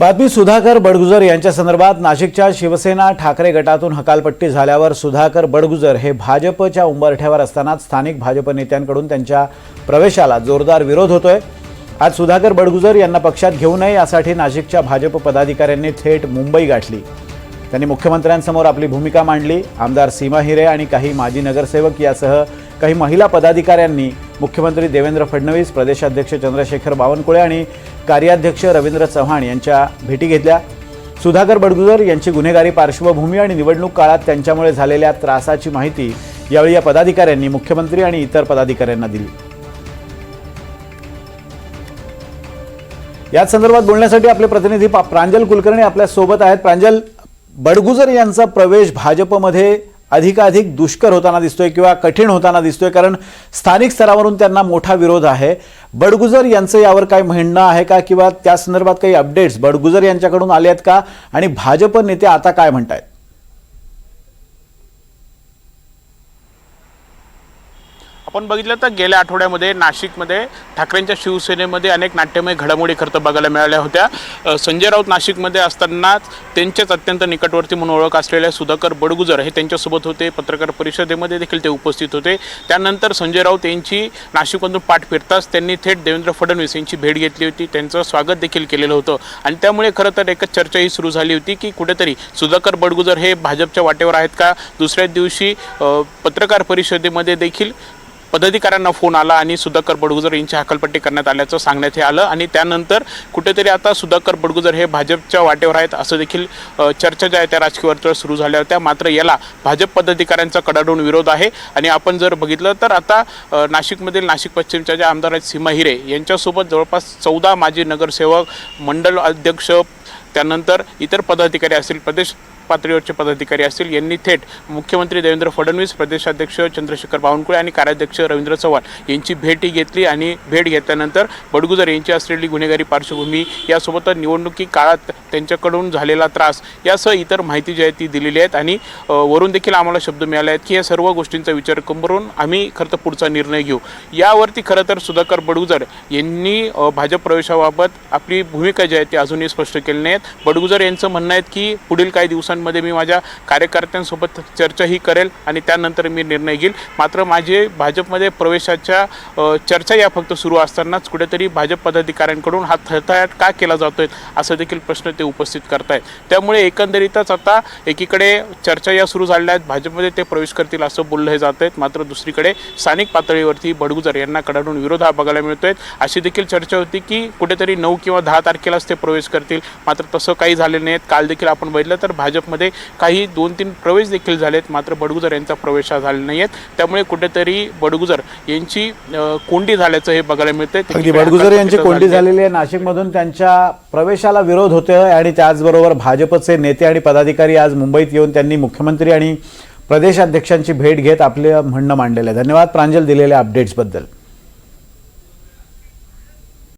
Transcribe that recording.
बातमी सुधाकर बडगुजर यांच्या संदर्भात नाशिकच्या शिवसेना ठाकरे गटातून हकालपट्टी झाल्यावर सुधाकर बडगुजर हे भाजपच्या उंबरठ्यावर असतानाच स्थानिक भाजप नेत्यांकडून त्यांच्या प्रवेशाला जोरदार विरोध होतोय. आज सुधाकर बडगुजर यांना पक्षात घेऊ नये यासाठी नाशिकच्या भाजप पदाधिकाऱ्यांनी थेट मुंबई गाठली. त्यांनी मुख्यमंत्र्यांसमोर आपली भूमिका मांडली. आमदार सीमा हिरे आणि काही माजी नगरसेवक यासह काही महिला पदाधिकाऱ्यांनी मुख्यमंत्री देवेंद्र फडणवीस प्रदेशाध्यक्ष चंद्रशेखर बावनकुळे आणि कार्याध्यक्ष रवींद्र चव्हाण यांच्या भेटी घेतल्या. सुधाकर बडगुजर यांची गुन्हेगारी पार्श्वभूमी आणि निवडणूक काळात त्यांच्यामुळे झालेल्या त्रासाची माहिती यावेळी या पदाधिकाऱ्यांनी मुख्यमंत्री आणि इतर पदाधिकाऱ्यांना दिली. याच संदर्भात बोलण्यासाठी आपले प्रतिनिधी पा- प्रांजल कुलकर्णी आपल्यासोबत आहेत. प्रांजल बडगुजर यांचा प्रवेश भाजपमध्ये अधिकाधिक दुष्कर होताना दिसतोय किंवा कठीण होताना दिसतोय कारण स्थानिक स्तरावरून त्यांना मोठा विरोध आहे. बडगुजर यांचं यावर काही म्हणणं आहे का? किंवा त्या संदर्भात काही अपडेट्स बडगुजर यांच्याकडून आले आहेत का? आणि भाजप नेते आता काय म्हणतायत? आपण बघितलं तर गेल्या आठवड्यामध्ये नाशिकमध्ये ठाकरेंच्या शिवसेनेमध्ये अनेक नाट्यमय घडामोडी खरं तर बघायला मिळाल्या होत्या. संजय राऊत नाशिकमध्ये असतानाच त्यांच्याच अत्यंत निकटवर्ती म्हणून ओळख असलेल्या सुधाकर बडगुजर हे त्यांच्यासोबत होते. पत्रकार परिषदेमध्ये देखील ते उपस्थित होते. त्यानंतर संजय राऊत यांची नाशिकमधून पाठ फिरताच त्यांनी थेट देवेंद्र फडणवीस यांची भेट घेतली होती. त्यांचं स्वागत देखील केलेलं होतं. आणि त्यामुळे खरं तर एकच चर्चा ही सुरू झाली होती की कुठेतरी सुधाकर बडगुजर हे भाजपच्या वाटेवर आहेत का? दुसऱ्याच दिवशी पत्रकार परिषदेमध्ये देखील पदाधिकाऱ्यांना फोन आला आणि सुधाकर बडगुजर यांची हकलपट्टी करण्यात आल्याचं सांगण्यात हे आलं आणि त्यानंतर कुठेतरी आता सुधाकर बडगुजर हे भाजपच्या वाटेवर आहेत असं देखील चर्चा ज्या आहे त्या राजकीय वर्तुळ सुरू झाल्या होत्या. मात्र याला भाजप पदाधिकाऱ्यांचा कडाडून विरोध आहे. आणि आपण जर बघितलं तर आता नाशिकमधील नाशिक पश्चिमच्या ज्या आमदार आहेत सीमा हिरे यांच्यासोबत जवळपास चौदा माजी नगरसेवक मंडल अध्यक्ष त्यानंतर इतर पदाधिकारी असतील प्रदेश पातळीवरचे पदाधिकारी असतील यांनी थेट मुख्यमंत्री देवेंद्र फडणवीस प्रदेशाध्यक्ष चंद्रशेखर बावनकुळे आणि कार्याध्यक्ष रवींद्र चव्हाण यांची भेटी घेतली आणि भेट घेतल्यानंतर बडगुजर यांची असलेली गुन्हेगारी पार्श्वभूमी यासोबतच निवडणुकी काळात त्यांच्याकडून झालेला त्रास यासह इतर माहिती जी आहे ती दिलेली आहेत आणि वरून देखील आम्हाला शब्द मिळाले आहेत की या सर्व गोष्टींचा विचार करून आम्ही खरं तर पुढचा निर्णय घेऊ. यावरती खरं तर सुधाकर बडगुजर यांनी भाजप प्रवेशाबाबत आपली भूमिका जी आहे ती अजूनही स्पष्ट केली नाही आहेत. बडगुजर यांचं म्हणणं आहे की पुढील काही दिवसांमध्ये मी माझ्या कार्यकर्त्यांसोबत चर्चाही करेल आणि त्यानंतर मी निर्णय घेईल. मात्र माझे भाजपमध्ये प्रवेशाच्या चर्चा या फक्त सुरू असतानाच कुठेतरी भाजप पदाधिकाऱ्यांकडून हा थरथाट का केला जातोय असं देखील प्रश्न ते उपस्थित करतायत. त्यामुळे एकंदरीतच आता एकीकडे चर्चा या सुरू झालेल्या आहेत. भाजपमध्ये ते प्रवेश करतील असं बोललं जात आहेत मात्र दुसरीकडे स्थानिक पातळीवरती बडगुजर यांना कडाडून विरोध हा बघायला मिळतोय. अशी देखील चर्चा होती की कुठेतरी नऊ किंवा दहा तारखेलाच ते प्रवेश करतील. मात्र तसं काही झालेलं नाही काल देखील आपण बघितलं तर भाजपमध्ये काही दोन तीन प्रवेश देखील झालेत. मात्र बडगुजर यांचा प्रवेश हा झाला नाही आहेत त्यामुळे कुठेतरी बडगुजर यांची कोंडी झाल्याचं हे बघायला मिळतंय. बडगुजर यांची कोंडी झालेली आहे. नाशिकमधून त्यांच्या प्रवेशाला विरोध होतोय आणि त्याचबरोबर भाजपचे नेते आणि पदाधिकारी आज मुंबईत येऊन त्यांनी मुख्यमंत्री आणि प्रदेशाध्यक्षांची भेट घेत आपलं म्हणणं मांडलेलं आहे. धन्यवाद प्रांजल दिलेल्या अपडेट्सबद्दल